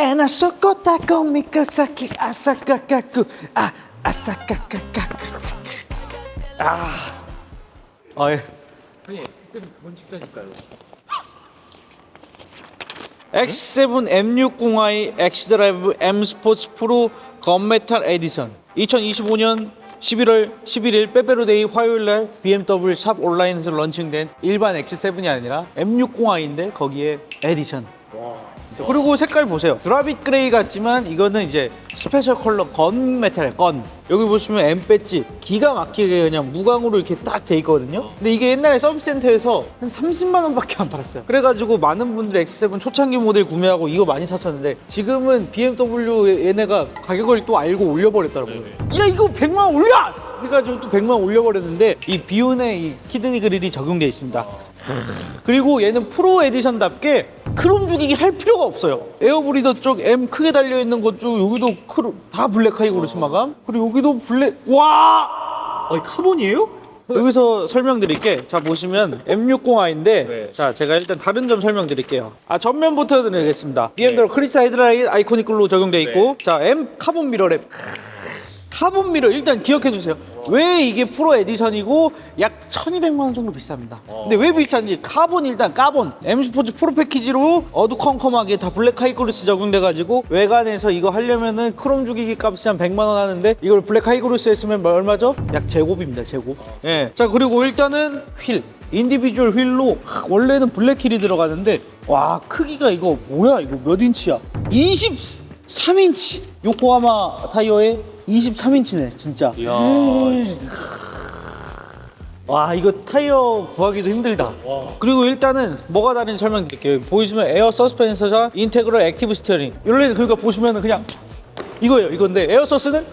에나소코타 코미카사키 아사카카쿠. 아 아사카카카쿠. 아. 어이 아니 X7 그건 직자니까요. X7 M60i X드라이브 M 스포츠 프로 건메탈 에디션. 2025년 11월 11일 빼빼로데이 화요일날 BMW 샵 온라인에서 런칭된 일반 X7이 아니라 M60i인데 거기에 에디션 그리고 색깔 보세요. 드라빗 그레이 같지만 이거는 이제 스페셜 컬러 건 메탈 건. 여기 보시면 M 배지. 기가 막히게 그냥 무광으로 이렇게 딱 돼 있거든요. 근데 이게 옛날에 서비스 센터에서 한 30만 원밖에 안 팔았어요. 그래가지고 많은 분들이 X7 초창기 모델 구매하고 이거 많이 샀었는데 지금은 BMW 얘네가 가격을 또 알고 올려버렸더라고요. 야 이거 100만 원 올려! 해가지고 또 100만 원 올려버렸는데 이 비운의 이 키드니 그릴이 적용돼 있습니다. 그리고 얘는 프로 에디션답게 크롬 죽이기 할 필요가 없어요. 에어브리더 쪽 M 크게 달려 있는 것 쪽 여기도 크롬 다 블랙 하이그로스 마감. 그리고 여기도 블랙 와! 아니 카본이에요? 여기서 설명드릴게. 자 보시면 M60i인데 네. 자 제가 일단 다른 점 설명드릴게요. 아 전면부터 드리겠습니다. BMW 크리스 하이드라이 아이코닉 글로 적용돼 있고 자 M 카본 미러랩 카본 미러 일단 기억해 주세요. 왜 이게 프로 에디션이고 약 1200만 원 정도 비쌉니다. 근데 왜 비싼지 카본 일단 까본 M 스포츠 프로 패키지로 어두컴컴하게 다 블랙 하이그로스 적용돼 가지고 외관에서 이거 하려면은 크롬 죽이기 값이 한 100만 원 하는데 이걸 블랙 하이그로스 했으면 뭐 얼마죠? 약 제곱입니다. 제곱. 예. 자, 그리고 일단은 휠 인디비주얼 휠로 하, 원래는 블랙 휠이 들어가는데 와 크기가 이거 뭐야 이거 몇 인치야 23인치 요코하마 타이어에 23인치네 진짜. 이야. 와 이거 타이어 구하기도 힘들다. 그리고 일단은 뭐가 다른지 설명드릴게요. 보시면 에어 서스펜서자 인테그럴 액티브 스티어링. 원래 그러니까 보시면 그냥 이거예요 이건데. 에어 서스는?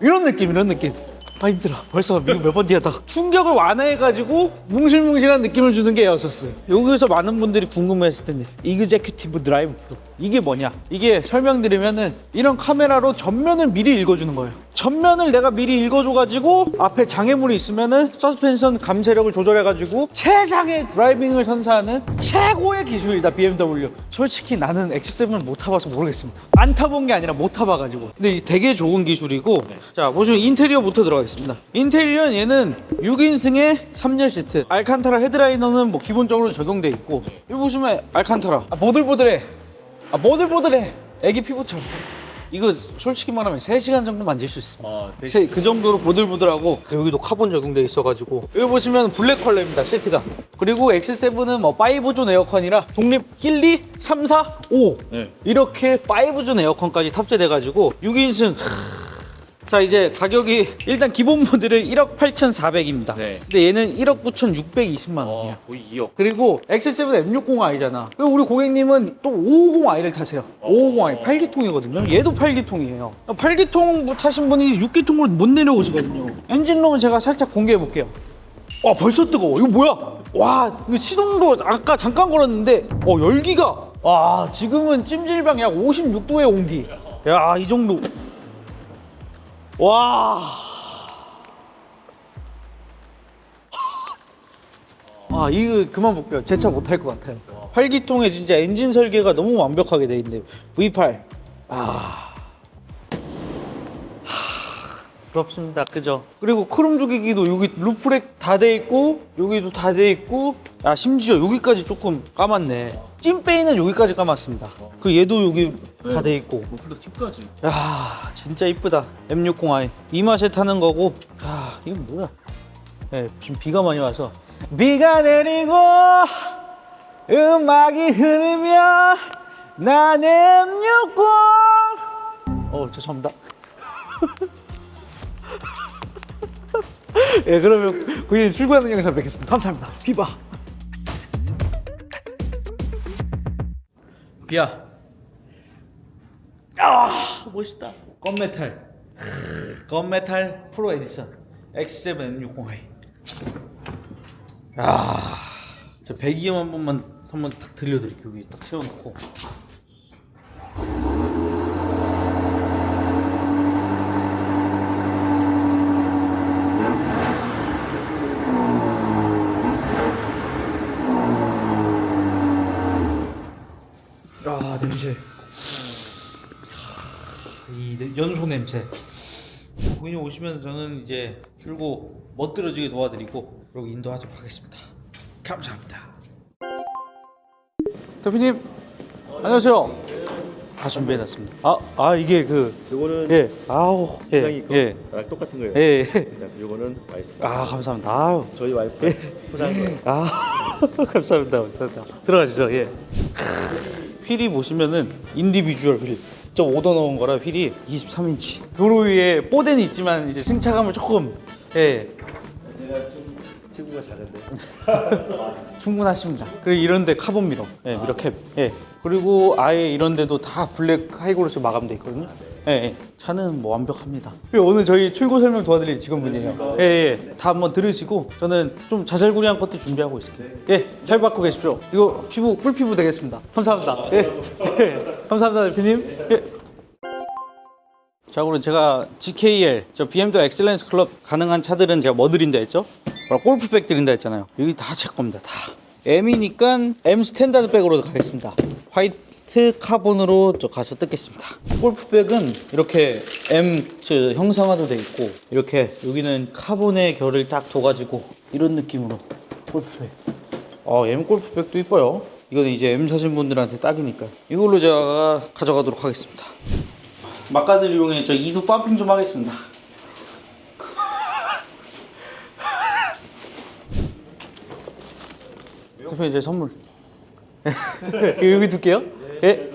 이런 느낌 이런 느낌 아 힘들어 벌써 미국 몇번 뛰었다. 충격을 완화해가지고 뭉실뭉실한 느낌을 주는 게 에어서스. 여기서 많은 분들이 궁금해했을 텐데 이그제큐티브 드라이브 프로 이게 뭐냐? 이게 설명드리면은 이런 카메라로 전면을 미리 읽어주는 거예요 전면을 내가 미리 읽어줘가지고 앞에 장애물이 있으면은 서스펜션 감세력을 조절해가지고 최상의 드라이빙을 선사하는 최고의 기술이다 BMW 솔직히 나는 X7을 못 타봐서 모르겠습니다. 안 타본 게 아니라 못 타봐가지고. 근데 이게 되게 좋은 기술이고 자 보시면 인테리어부터 들어가겠습니다. 인테리어는 얘는 6인승의 3열 시트. 알칸타라 헤드라이너는 뭐 기본적으로 적용돼 있고. 여기 보시면 알칸타라. 아, 보들보들해. 아 보들보들해. 애기 피부처럼 이거 솔직히 말하면 3시간 정도 만질 수 있습니다. 아, 세- 그 정도로 보들보들하고. 여기도 카본 적용돼 있어가지고. 여기 보시면 블랙 컬러입니다 세트가. 그리고 X7은 뭐 5존 에어컨이라 독립 1, 2, 3, 4, 5 네. 이렇게 5존 에어컨까지 탑재돼가지고 6인승 자 이제 가격이 일단 기본 모델은 1억 8,400입니다 네. 근데 얘는 1억 9,620만 원이에요 어, 거의 2억. 그리고 X7 M60i잖아. 그리고 우리 고객님은 또 550i를 타세요. 550i 8기통이거든요. 얘도 8기통이에요. 8기통 타신 분이 6기통으로 못 내려오시거든요. 엔진룸은 제가 살짝 공개해 볼게요. 와 벌써 뜨거워. 이거 뭐야? 와 이거 시동도 아까 잠깐 걸었는데 어 열기가 와 지금은 찜질방 약 56도의 온기. 야 이 정도. 와. 아 이거 그만 볼게요. 제 차못탈것 같아요. 활기통에 진짜 엔진 설계가 너무 완벽하게 돼 있는데 V8. 아. 하, 부럽습니다. 그죠? 그리고 크롬 죽이기도 여기 루프렉 다 돼 있고 여기도 다 돼 있고 아 심지어 여기까지 조금 까맣네. 찐페이는 여기까지 까맣습니다. 그 얘도 여기 다 돼 있고. 머플러 팁까지. 야 진짜 이쁘다. M60i 이. 맛에 타는 거고. 아 이건 뭐야? 네, 지금 비가 많이 와서. 비가 내리고 음악이 흐르며 난 M60 어 죄송합니다. 예 그러면 고객님 출근하는 영상 뵙겠습니다. 감사합니다. 비바. 비야 아 멋있다. 건메탈. 건메탈 프로 에디션. X7 M60i 야저 배기음 한 번만 한번 딱 들려드릴게요. 여기 딱 세워놓고 아 냄새. 이 네- 연소 냄새. 고객님 오시면 저는 이제 줄고 멋들어지게 도와드리고 그리고 인도하도록 하겠습니다. 감사합니다. 대표님 안녕하세요. 다 준비해놨습니다. 아, 아 이게 그 요거는 예, 아우, 예, 거 예, 아, 똑같은 거예요. 예, 예. 자, 요거는 와이프. 아 감사합니다. 아유, 저희 와이프 포장한 거예요. 아 감사합니다, 감사합니다. 들어가시죠. 예. 휠이 보시면은 인디비주얼 휠. 저 오더 넣은 거라 휠이 23인치. 도로 위에 뽀대는 있지만 이제 승차감을 조금 예 제가 좀 체구가 작은데. 충분하십니다. 그리고 이런데 카본 미러, 예, 미러 캡, 예. 그리고 아예 이런데도 다 블랙 하이그로스 마감돼 있거든요. 예, 예. 차는 뭐 완벽합니다. 그리고 오늘 저희 출고 설명 도와드릴 직원분이에요. 예, 예. 다 한번 들으시고 저는 좀 자잘구리한 것도 준비하고 있을게요. 예, 잘 받고 계십시오. 이거 피부 꿀 피부 되겠습니다. 감사합니다. 예, 예. 감사합니다, 대표님. 예. 자, 그럼 제가 GKL, 저 BMW 엑셀런스 클럽 가능한 차들은 제가 뭐 드린다 했죠? 골프백 드린다 했잖아요. 여기 다 제 겁니다. 다. M이니까 M 스탠다드 백으로 가겠습니다. 화이트 카본으로 저 가서 뜯겠습니다. 골프백은 이렇게 M 저 형상화도 돼 있고 이렇게 여기는 카본의 결을 딱 둬가지고 이런 느낌으로 골프백. 어, M 골프백도 이뻐요. 이거는 이제 M 사신 분들한테 딱이니까 이걸로 제가 가져가도록 하겠습니다. 막간을 이용해 저 이두 펌핑 좀 하겠습니다. 대표님 제 선물. 여기 둘게요. 예.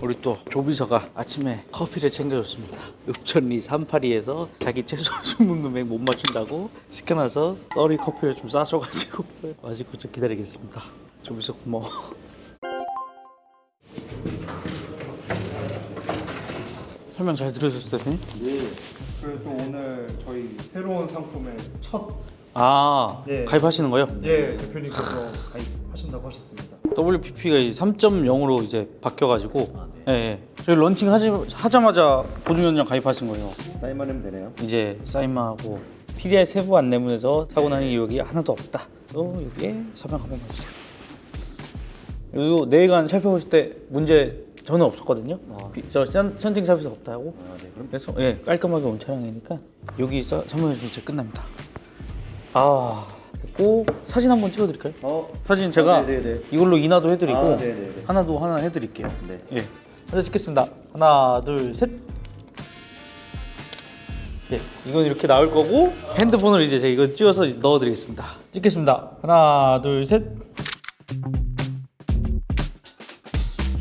우리 또 조비서가 아침에 커피를 챙겨줬습니다. 읍천리 382에서 자기 최소 주문 금액 못 맞춘다고 시켜놔서 떨이 커피를 좀 싸줘가지고 마시고 좀 기다리겠습니다. 조비서 고마워. 설명 잘 들으셨어요, 대표님? 네. 그래도 오늘 저희 새로운 상품의 첫 아, 네. 가입하시는 거요? 예, 대표님께서 가입하신다고 하셨습니다. WPP가 3.0으로 이제 바뀌어가지고, 예, 예. 저희 런칭 하지, 하자 마자 보증연장 가입하신 거예요. 사인만 하면 되네요. 이제 사인마하고 PDI 세부 안내문에서 사고 나는 이유가 하나도 없다. 또 여기에 서명 한번 봐주세요. 그리고 내일간 살펴보실 때 문제 전혀 없었거든요. 비- 저 선- 선팅 서비스 없다고. 아, 네. 그럼 그래서 예 깔끔하게 온 차량이니까 여기 서, 설명해 주시면 이제 끝납니다. 아 됐고 사진 한번 찍어드릴까요? 어, 사진 제가 아, 네네네. 이걸로 인화도 해드리고 아, 네네네. 하나도 하나 해드릴게요. 네. 예. 하나 찍겠습니다. 하나, 둘, 셋. 예, 이건 이렇게 나올 거고 핸드폰으로 이제 제가 이거 찍어서 넣어드리겠습니다. 찍겠습니다. 하나, 둘, 셋.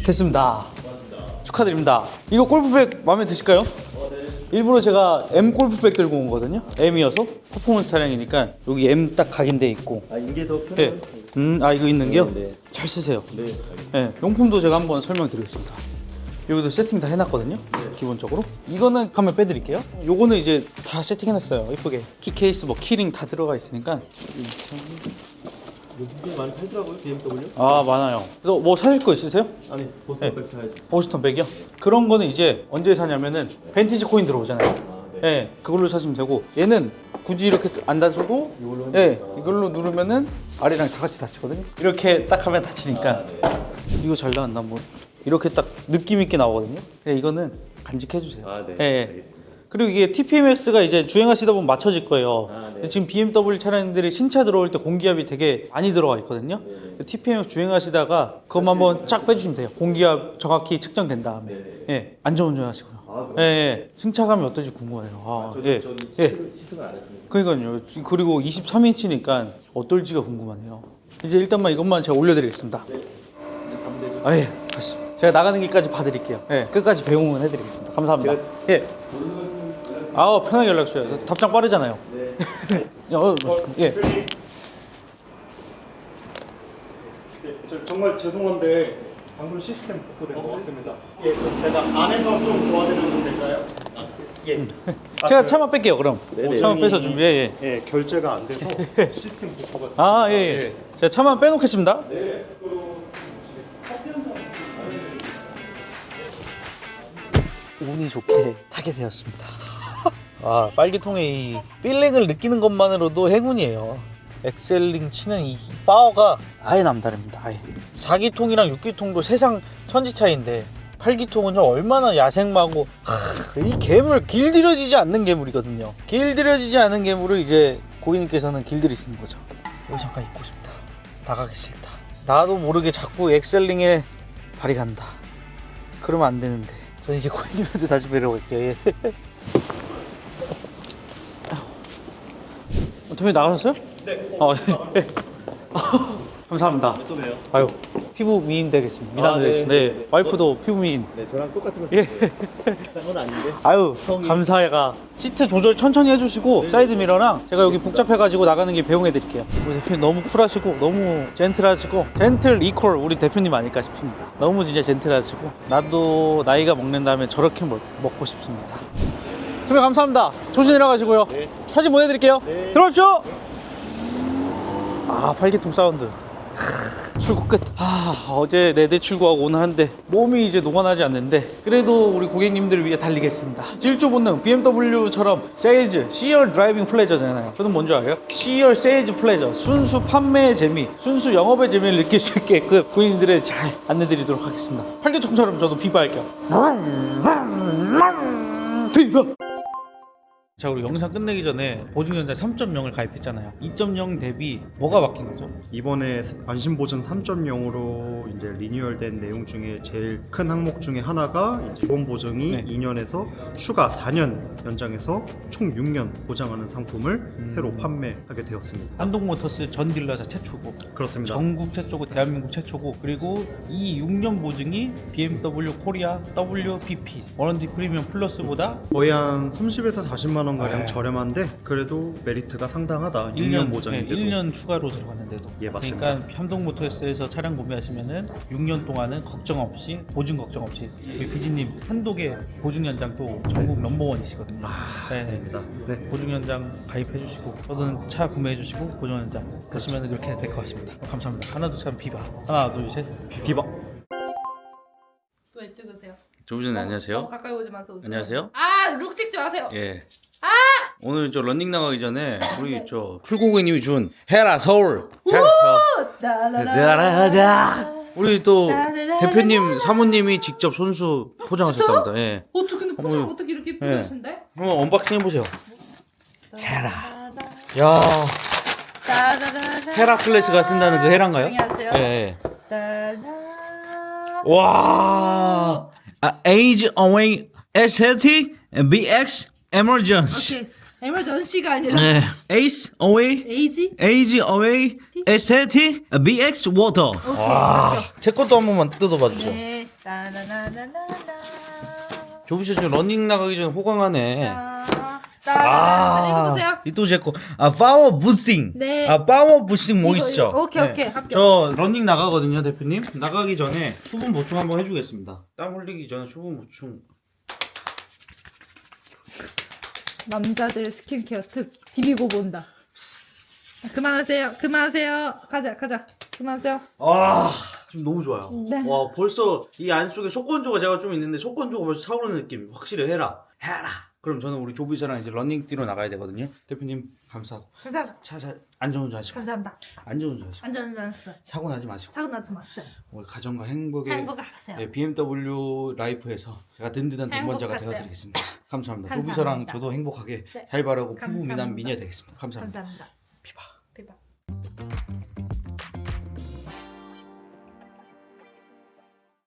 됐습니다. 축하드립니다. 이거 골프백 마음에 드실까요? 일부러 제가 M 골프백 들고 온 거거든요. M이어서 퍼포먼스 차량이니까 여기 M 딱 각인돼 있고. 아, 이게 더 예. 편해요. 음, 아 이거 있는 게요? 네, 네. 잘 쓰세요. 네. 알겠습니다. 네, 용품도 제가 한번 설명드리겠습니다. 여기도 세팅 다 해놨거든요. 기본적으로. 이거는 가면 빼드릴게요. 요거는 이제 다 세팅해놨어요. 이쁘게. 키 케이스, 뭐 키링 다 들어가 있으니까. 요즘 많이 팔더라고요, BMW. 아 많아요. 그래서 뭐 사실 거 있으세요? 아니, 보스턴 백 사야죠. 보스턴 백이요? 그런 거는 이제 언제 사냐면은 벤티지 코인 들어오잖아요. 예, 그걸로 사시면 되고 얘는 굳이 이렇게 안 닫혀도 예, 이걸로 누르면은 아래랑 다 같이 닫히거든요. 이렇게 딱 하면 닫히니까 이거 잘 나왔나 뭐 이렇게 딱 느낌 있게 나오거든요. 예, 이거는 간직해 주세요. 아, 네. 예, 예. 알겠습니다. 그리고 이게 TPMX가 이제 주행하시다 보면 맞춰질 거예요. 아, 네. 지금 BMW 차량들이 신차 들어올 때 공기압이 되게 많이 들어가 있거든요. 네, TPMX 주행하시다가 그것만 한번 쫙 빼주시면 돼요. 공기압 정확히 측정된 다음에. 네, 예, 안전운전 하시고요. 아, 예, 예, 승차감이 어떨지 궁금해요. 아, 저도 예, 전 예. 시승, 시승을 안 했습니다. 그러니까요. 그리고 23인치니까 어떨지가 궁금하네요. 이제 일단만 이것만 제가 올려드리겠습니다. 이제 가면 되죠. 아, 예, 가시죠. 제가 나가는 길까지 봐드릴게요. 예, 끝까지 배웅은 해드리겠습니다. 감사합니다. 예. 아, 편하게 연락 주세요. 답장 빠르잖아요. 네. 어, 예. 대표님. 네, 저 정말 죄송한데 방금 시스템 복구된 것 같습니다. 예, 그럼 제가 안에서 좀 도와드려도 될까요? 예. 아, 제가 그, 차만 뺄게요, 그럼. 네네. 차만 빼서 준비해. 예. 예, 결제가 안 돼서 시스템 복구가 아, 예, 예. 제가 차만 빼놓겠습니다. 운이 좋게 타게 되었습니다. 아, 빨기통의 이 필링을 느끼는 것만으로도 행운이에요. 엑셀링 치는 이 파워가 아예 남다릅니다. 아예. 4기통이랑 6기통도 세상 천지 차이인데 8기통은 좀 얼마나 야생마고 하, 이 괴물 길들여지지 않는 괴물이거든요. 길들여지지 않은 괴물을 이제 고객님께서는 길들이시는 거죠. 여기 잠깐 있고 싶다. 나가기 싫다. 나도 모르게 자꾸 엑셀링에 발이 간다. 그러면 안 되는데. 저는 이제 고객님한테 다시 뵈러 갈게요. 예. 대표님 나가셨어요? 네. 어, 네. 감사합니다. 또 봬요. 아유, 피부 미인 되겠습니다. 미남 아, 네, 되겠습니다. 네, 네, 네. 와이프도 피부 미인. 네, 저랑 똑같은 거 예. 딴건 아닌데. 아유. 감사해가. 시트 조절 천천히 해주시고 사이드 미러랑 제가 여기 복잡해가지고 나가는 길 배웅해드릴게요. 우리 대표님 너무 쿨하시고 너무 젠틀하시고 젠틀 이퀄 우리 대표님 아닐까 싶습니다. 너무 진짜 젠틀하시고 나도 나이가 먹는 다음에 저렇게 먹, 먹고 싶습니다. 대표님 감사합니다. 조심 내려가시고요. 네. 사진 보내드릴게요. 네. 들어오십시오. 아 팔기통 사운드. 하, 출고 끝. 아 어제 네 대 출고하고 오늘 한 대 몸이 이제 녹아나지 않는데 그래도 우리 고객님들을 위해 달리겠습니다. 질주 본능 BMW처럼 세일즈, 시얼 드라이빙 플레저잖아요. 저는 뭔지 알아요? 시얼 세일즈 플레저, 순수 판매의 재미, 순수 영업의 재미를 느낄 수 있게끔 고객님들을 잘 안내드리도록 하겠습니다. 팔기통처럼 저도 비바할게요. 비바. 자 우리 영상 끝내기 전에 보증연자 3.0을 가입했잖아요 2.0 대비 뭐가 바뀐 거죠? 이번에 안심보증 3.0으로 이제 리뉴얼된 내용 중에 제일 큰 항목 중에 하나가 이제 기본 보증이 네. 2년에서 추가 4년 연장해서 총 6년 보장하는 상품을 음. 새로 판매하게 되었습니다. 한동모터스 전 딜러사 최초고 그렇습니다. 전국 최초고 대한민국 최초고 그리고 이 6년 보증이 BMW 코리아 WPP 워런티 프리미엄 플러스보다 거의 한 30에서 40만 원 가량 네. 저렴한데 그래도 메리트가 상당하다. 6년, 1년 보장인데도. 1년 추가로 들어갔는데도 예, 맞습니다. 그러니까 한동모터스에서 차량 구매하시면은 6년 동안은 걱정 없이 보증 걱정 없이 우리 피디님 한독의 보증 연장도 전국 넘버원이시거든요 아, 네. 아닙니다. 네. 보증 연장 가입해 주시고 저는 차 구매해 주시고 보증 연장 그러시면 그렇게 될 것 같습니다 감사합니다 하나도 참 비바 하나 둘셋 비바. 왜 찍으세요? 조비전 너무 가까이 오지 마세요. 안녕하세요. 아, 룩 찍지 마세요. 예. 오늘 저 런닝 나가기 전에 우리 저 출고객님이 준 헤라 서울. 헤- 어, 따라라라. 우리 또. 대표님 사모님이 직접 손수 포장하셨답니다. 예. 어떻게 근데 포장 어머. 어떻게 이렇게 예. 뿌려신데? 한번 언박싱 해보세요. 헤라. 야 따라라라. 헤라클래스가 쓴다는 그 헤라인가요? 하세요. 예. 예. 와. 아, Age Away SLT BX Emergency. 오케이. 에머전시가 아니라 네. Ace Away 에이지? Age Away SLT BX Water. 오케이. 와, 제 것도 한 번만 뜯어봐 주세요. 네. 따라라라라라. 조비씨 지금 러닝 나가기 전에 호강하네. 따- 따라라라. 읽어보세요. 이 또 제 거. 아, 파워 부스팅. 네. 아, 파워 부스팅 뭐 이거, 있죠? 이거. 오케이, 오케이. 합격. 저 러닝 나가거든요, 대표님. 나가기 전에 수분 보충 한번 해주겠습니다. 땀 흘리기 전에 수분 보충. 남자들 스킨케어 특 비비고 본다. 아, 그만하세요. 그만하세요. 가자, 가자. 그만하세요. 아, 지금 너무 좋아요. 네. 와, 벌써 이 안쪽에 속건조가 제가 좀 있는데 속건조가 벌써 차오르는 느낌. 확실히 해라. 해라. 그럼 저는 우리 조비서랑 이제 러닝 뛰러 나가야 되거든요. 대표님 감사하고 감사합니다. 차잘 안전운전 하시고 감사합니다. 안전운전 하시고 안전운전했어. 사고 나지 마시고 사고 나지 마세요. 오늘 가정과 행복에 행복하세요. 네, BMW 라이프에서 제가 든든한 동반자가 행복하세요. 되어드리겠습니다. 감사합니다. 감사합니다. 조비서랑 저도 행복하게 네. 잘 바라고 피부 미남 감사합니다. 미녀 되겠습니다. 감사합니다. 감사합니다. 비바. 비바.